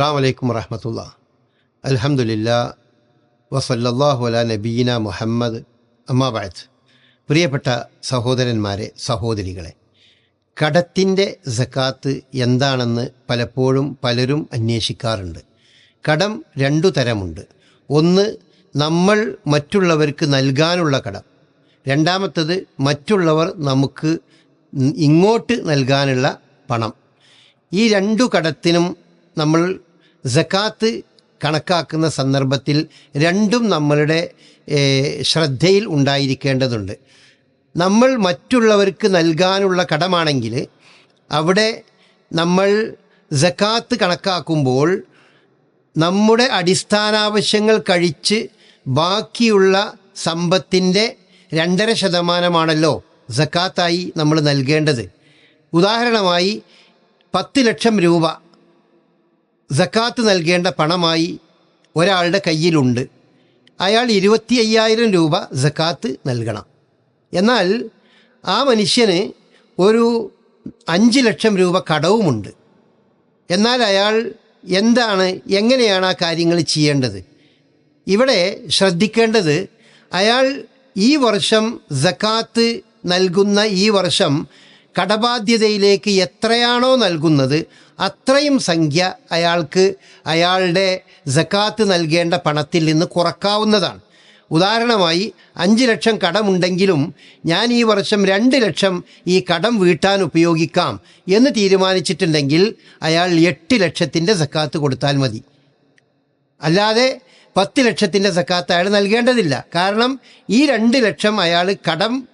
അസ്സാം വലൈക്കും വറഹമത്തുള്ള. അലഹമുല്ല വസല്ലാഹു അല നബീന മുഹമ്മദ്. അമ്മാബായത്ത് പ്രിയപ്പെട്ട സഹോദരന്മാരെ സഹോദരികളെ കടത്തിന്റെ സക്കാത്ത് എന്താണെന്ന് പലപ്പോഴും പലരും അന്വേഷിക്കാറുണ്ട്. കടം രണ്ടു തരമുണ്ട്. ഒന്ന് നമ്മൾ മറ്റുള്ളവർക്ക് നൽകാനുള്ള കടം. രണ്ടാമത്തത് മറ്റുള്ളവർ നമുക്ക് ഇങ്ങോട്ട് നൽകാനുള്ള പണം. ഈ രണ്ടു കടത്തിനും നമ്മൾ സക്കാത്ത് കണക്കാക്കുന്ന സന്ദർഭത്തിൽ രണ്ടും നമ്മളുടെ ശ്രദ്ധയിൽ ഉണ്ടായിരിക്കേണ്ടതുണ്ട്. നമ്മൾ മറ്റുള്ളവർക്ക് നൽകാനുള്ള കടമാണെങ്കിൽ അവിടെ നമ്മൾ ജക്കാത്ത് കണക്കാക്കുമ്പോൾ നമ്മുടെ അടിസ്ഥാനാവശ്യങ്ങൾ കഴിച്ച് ബാക്കിയുള്ള സമ്പത്തിന്റെ രണ്ടര ശതമാനമാണല്ലോ ജക്കാത്തായി നമ്മൾ നൽകേണ്ടത്. ഉദാഹരണമായി പത്ത് ലക്ഷം രൂപ സക്കാത്ത് നൽകേണ്ട പണമായി ഒരാളുടെ കയ്യിലുണ്ട്. അയാൾ ഇരുപത്തി അയ്യായിരം രൂപ സക്കാത്ത് നൽകണം. എന്നാൽ ആ മനുഷ്യന് ഒരു അഞ്ച് ലക്ഷം രൂപ കടവുമുണ്ട്. എന്നാൽ അയാൾ എന്താണ് എങ്ങനെയാണ് ആ കാര്യങ്ങൾ ചെയ്യേണ്ടത്? ഇവിടെ ശ്രദ്ധിക്കേണ്ടത് അയാൾ ഈ വർഷം സക്കാത്ത് നൽകുന്ന ഈ വർഷം കടബാധ്യതയിലേക്ക് എത്രയാണോ നൽകുന്നത് അത്രയും സംഖ്യ അയാൾക്ക് അയാളുടെ ജക്കാത്ത് നൽകേണ്ട പണത്തിൽ നിന്ന് കുറക്കാവുന്നതാണ്. ഉദാഹരണമായി അഞ്ച് ലക്ഷം കടമുണ്ടെങ്കിലും ഞാൻ ഈ വർഷം രണ്ട് ലക്ഷം ഈ കടം വീട്ടാൻ ഉപയോഗിക്കാം എന്ന് തീരുമാനിച്ചിട്ടുണ്ടെങ്കിൽ അയാൾ എട്ട് ലക്ഷത്തിന്റെ സക്കാത്ത് കൊടുത്താൽ മതി. അല്ലാതെ പത്ത് ലക്ഷത്തിന്റെ സക്കാത്ത് അയാൾ നൽകേണ്ടതില്ല. കാരണം ഈ രണ്ട് ലക്ഷം അയാൾ കടം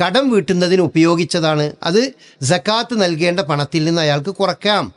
കടം വീട്ടുന്നതിന് ഉപയോഗിച്ചതാണ്. അത് ജക്കാത്ത് നൽകേണ്ട പണത്തിൽ നിന്ന് അയാൾക്ക് കുറയ്ക്കാം.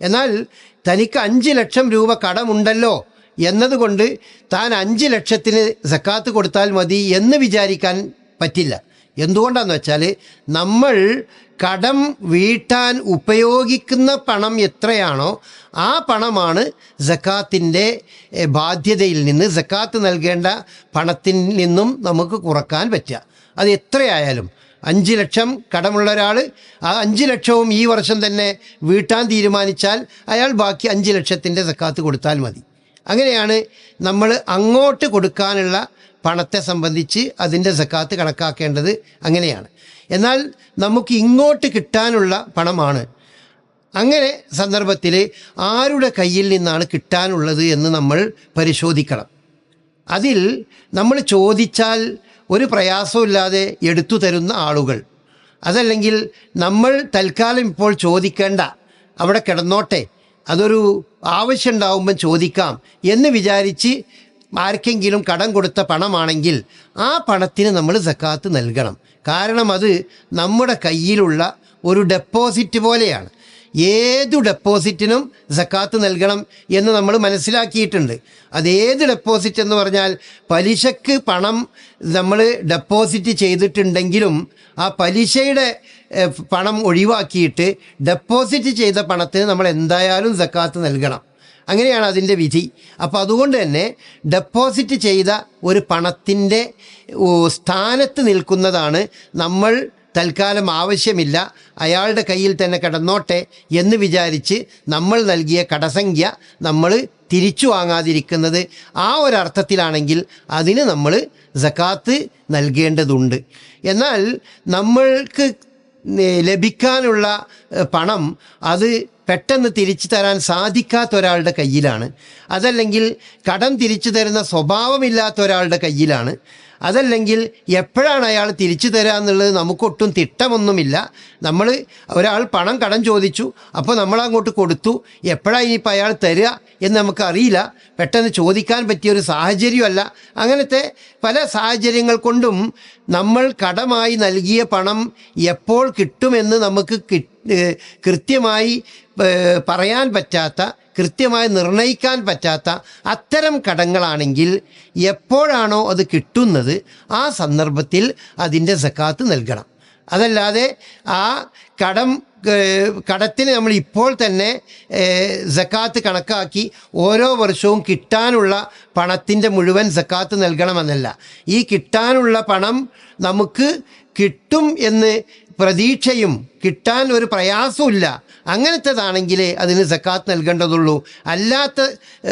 എന്നാൽ തനിക്ക് അഞ്ച് ലക്ഷം രൂപ കടമുണ്ടല്ലോ എന്നതുകൊണ്ട് താൻ അഞ്ച് ലക്ഷത്തിന് സക്കാത്ത് കൊടുത്താൽ മതി എന്ന് വിചാരിക്കാൻ പറ്റില്ല. എന്തുകൊണ്ടാന്ന് വെച്ചാൽ നമ്മൾ കടം വീട്ടാൻ ഉപയോഗിക്കുന്ന പണം എത്രയാണോ ആ പണമാണ് ജക്കാത്തിന്റെ ബാധ്യതയിൽ നിന്ന് ജക്കാത്ത് നൽകേണ്ട പണത്തിൽ നിന്നും നമുക്ക് കുറയ്ക്കാൻ പറ്റുക. അത് എത്രയായാലും അഞ്ച് ലക്ഷം കടമുള്ള ഒരാൾ ആ അഞ്ച് ലക്ഷവും ഈ വർഷം തന്നെ വീട്ടാൻ തീരുമാനിച്ചാൽ അയാൾ ബാക്കി അഞ്ച് ലക്ഷത്തിന്റെ സക്കാത്ത് കൊടുത്താൽ മതി. അങ്ങനെയാണ് നമ്മൾ അങ്ങോട്ട് കൊടുക്കാനുള്ള പണത്തെ സംബന്ധിച്ച് അതിന്റെ സക്കാത്ത് കണക്കാക്കേണ്ടത് അങ്ങനെയാണ്. എന്നാൽ നമുക്ക് ഇങ്ങോട്ട് കിട്ടാനുള്ള പണമാണ്. അങ്ങനെ സന്ദർഭത്തിൽ ആരുടെ കയ്യിൽ നിന്നാണ് കിട്ടാനുള്ളത് എന്ന് നമ്മൾ പരിശോധിക്കണം. അതിൽ നമ്മൾ ചോദിച്ചാൽ ഒരു പ്രയാസമില്ലാതെ എടുത്തു തരുന്ന ആളുകൾ. അതല്ലെങ്കിൽ നമ്മൾ തൽക്കാലം ഇപ്പോൾ ചോദിക്കേണ്ട അവിടെ കിടന്നോട്ടെ അതൊരു ആവശ്യം ആവശ്യമുണ്ടാവുമ്പം ചോദിക്കാം എന്ന് വിചാരിച്ച് ആർക്കെങ്കിലും കടം കൊടുത്ത പണമാണെങ്കിൽ ആ പണത്തിന് നമ്മൾ സക്കാത്ത് നൽകണം. കാരണം അത് നമ്മുടെ കയ്യിലുള്ള ഒരു ഡെപ്പോസിറ്റ് പോലെയാണ്. ഏതു ഡെപ്പോസിറ്റിനും സക്കാത്ത് നൽകണം എന്ന് നമ്മൾ മനസ്സിലാക്കിയിട്ടുണ്ട്. അത് ഏത് ഡെപ്പോസിറ്റ് എന്ന് പറഞ്ഞാൽ പലിശക്ക് പണം നമ്മൾ ഡെപ്പോസിറ്റ് ചെയ്തിട്ടുണ്ടെങ്കിലും ആ പലിശയുടെ പണം ഒഴിവാക്കിയിട്ട് ഡെപ്പോസിറ്റ് ചെയ്ത പണത്തിന് നമ്മൾ എന്തായാലും സക്കാത്ത് നൽകണം. അങ്ങനെയാണ് അതിന്റെ വിധി. അപ്പോൾ അതുകൊണ്ട് തന്നെ ഡെപ്പോസിറ്റ് ചെയ്ത ഒരു പണത്തിന്റെ സ്ഥാനത്ത് നിൽക്കുന്നതാണ് നമ്മൾ തൽക്കാലം ആവശ്യമില്ല. അയാളുടെ കയ്യിൽ തന്നെ കിടന്നോട്ടെ എന്ന് വിചാരിച്ച് നമ്മൾ നൽകിയ കടസംഖ്യ നമ്മൾ തിരിച്ചു വാങ്ങാതിരിക്കുന്നത് ആ ഒരർത്ഥത്തിലാണെങ്കിൽ അതിന് നമ്മൾ സക്കാത്ത് നൽകേണ്ടതുണ്ട്. എന്നാൽ നമ്മൾക്ക് ലഭിക്കാനുള്ള പണം അത് പെട്ടെന്ന് തിരിച്ചു തരാൻ സാധിക്കാത്ത ഒരാളുടെ കയ്യിലാണ്. അതല്ലെങ്കിൽ കടം തിരിച്ചു തരുന്ന സ്വഭാവമില്ലാത്ത ഒരാളുടെ കയ്യിലാണ്. അതല്ലെങ്കിൽ എപ്പോഴാണ് അയാൾ തിരിച്ചു തരിക എന്നുള്ളത് നമുക്കൊട്ടും തിട്ടമൊന്നുമില്ല. നമ്മൾ ഒരാൾ പണം കടം ചോദിച്ചു അപ്പോൾ നമ്മൾ അങ്ങോട്ട് കൊടുത്തു. എപ്പോഴാണ് ഇനിയിപ്പോൾ അയാൾ തരിക എന്ന് നമുക്കറിയില്ല പെട്ടെന്ന് ചോദിക്കാൻ പറ്റിയ ഒരു സാഹചര്യമല്ല. അങ്ങനത്തെ പല സാഹചര്യങ്ങൾ കൊണ്ടും നമ്മൾ കടമായി നൽകിയ പണം എപ്പോൾ കിട്ടുമെന്ന് നമുക്ക് കൃത്യമായി പറയാൻ പറ്റാത്ത കൃത്യമായി നിർണയിക്കാൻ പറ്റാത്ത അത്തരം കടങ്ങളാണെങ്കിൽ എപ്പോഴാണോ അത് കിട്ടുന്നത് ആ സന്ദർഭത്തിൽ അതിന്റെ സക്കാത്ത് നൽകണം. അതല്ലാതെ ആ കടം കടത്തിന് നമ്മൾ ഇപ്പോൾ തന്നെ സക്കാത്ത് കണക്കാക്കി ഓരോ വർഷവും കിട്ടാനുള്ള പണത്തിന്റെ മുഴുവൻ സക്കാത്ത് നൽകണമെന്നല്ല. ഈ കിട്ടാനുള്ള പണം നമുക്ക് കിട്ടും എന്ന് പ്രതീക്ഷയും കിട്ടാൻ ഒരു പ്രയാസമില്ല അങ്ങനത്തേതാണെങ്കിൽ അതിന് സക്കാത്ത് നൽകേണ്ടതുള്ളൂ. അല്ലാത്ത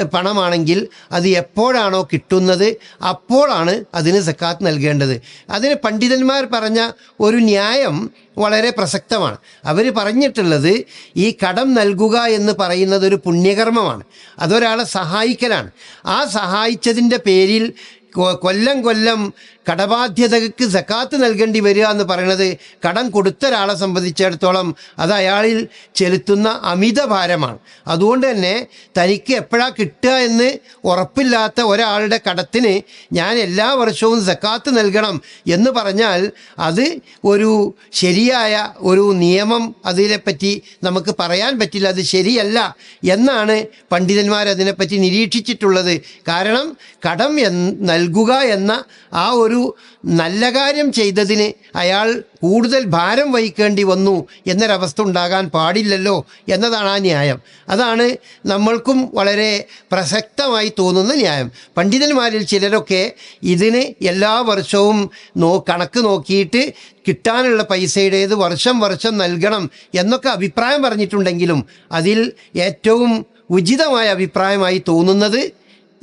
പണമാണെങ്കിൽ അത് എപ്പോഴാണോ കിട്ടുന്നത് അപ്പോഴാണ് അതിന് സക്കാത്ത് നൽകേണ്ടത്. അതിന് പണ്ഡിതന്മാർ പറഞ്ഞ ഒരു ന്യായം വളരെ പ്രസക്തമാണ്. അവർ പറഞ്ഞിട്ടുള്ളത് ഈ കടം നൽകുക എന്ന് പറയുന്നത് ഒരു പുണ്യകർമ്മമാണ്. അതൊരാളെ സഹായിക്കലാണ്. ആ സഹായിച്ചതിന്റെ പേരിൽ കൊല്ലം കൊല്ലം കടബാധ്യതക്ക് സക്കാത്ത് നൽകേണ്ടി വരിക എന്ന് പറയുന്നത് കടം കൊടുത്ത ഒരാളെ സംബന്ധിച്ചിടത്തോളം അത് അയാളിൽ ചെലുത്തുന്ന അമിത ഭാരമാണ്. അതുകൊണ്ട് തന്നെ തനിക്ക് എപ്പോഴാ കിട്ടുക എന്ന് ഉറപ്പില്ലാത്ത ഒരാളുടെ കടത്തിന് ഞാൻ എല്ലാ വർഷവും സക്കാത്ത് നൽകണം എന്ന് പറഞ്ഞാൽ അത് ഒരു ശരിയായ ഒരു നിയമം അതിനെപ്പറ്റി നമുക്ക് പറയാൻ പറ്റില്ല. അത് ശരിയല്ല എന്നാണ് പണ്ഡിതന്മാർ അതിനെപ്പറ്റി നിരീക്ഷിച്ചിട്ടുള്ളത്. കാരണം കടം എന്ന് നൽകുക എന്ന ആ ഒരു നല്ല കാര്യം ചെയ്തതിന് അയാൾ കൂടുതൽ ഭാരം വഹിക്കേണ്ടി വന്നു എന്നൊരവസ്ഥ ഉണ്ടാകാൻ പാടില്ലല്ലോ എന്നതാണ് ആ ന്യായം. അതാണ് നമ്മൾക്കും വളരെ പ്രസക്തമായി തോന്നുന്ന ന്യായം. പണ്ഡിതന്മാരിൽ ചിലരൊക്കെ ഇതിന് എല്ലാ വർഷവും നോ കണക്ക് നോക്കിയിട്ട് കിട്ടാനുള്ള പൈസയുടേത് വർഷം വർഷം നൽകണം എന്നൊക്കെ അഭിപ്രായം പറഞ്ഞിട്ടുണ്ടെങ്കിലും അതിൽ ഏറ്റവും ഉചിതമായ അഭിപ്രായമായി തോന്നുന്നത്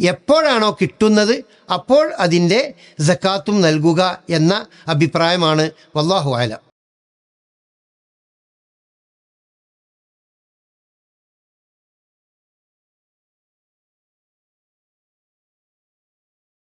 എപ്പോഴാണോ കിട്ടുന്നത് അപ്പോൾ അതിന്റെ ജക്കാത്തും നൽകുക എന്ന അഭിപ്രായമാണ്. വല്ലാഹു ആലം